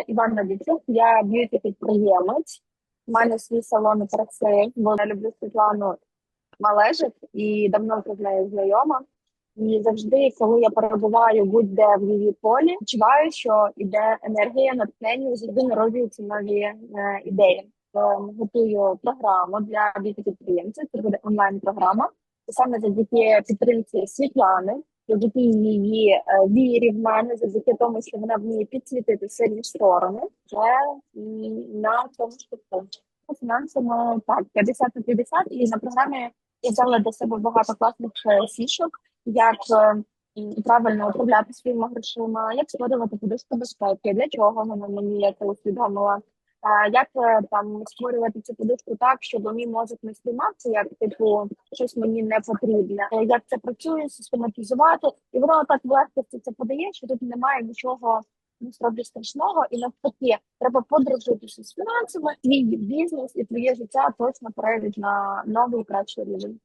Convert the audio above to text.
Іванна Дідюк, я б'юті підприємець. У мене свій салон краси, бо я люблю Світлану Малежик і давно з нею знайома. І завжди, коли я перебуваю будь-де в її полі, відчуваю, що іде енергія натхнення, завжди народжуються нові е, ідеї. Е, готую програму для б'юті підприємців. Це буде онлайн-програма. Саме завдяки підтримці Світлани, завдяки її е, вірі в мене, завдяки тому, що вона вміє підсвітити сильні сторони, вже на цьому шляху. Фінансово так, 50 на 50, і на програмі я взяла для себе багато класних е, фішок, як е, правильно управляти своїми грошима, як створювати подушку безпеки, для чого вона мені я це усвідомила. А як е, там створювати цю подушку так, щоб мій мозок не сприймався, як типу щось мені не потрібне. Як це працює, систематизувати, і воно так легко це подає, що тут немає нічого насправді страшного, і навпаки, треба подружитися з фінансами. Твій бізнес і твоє життя точно перейдуть на новий кращий рівень.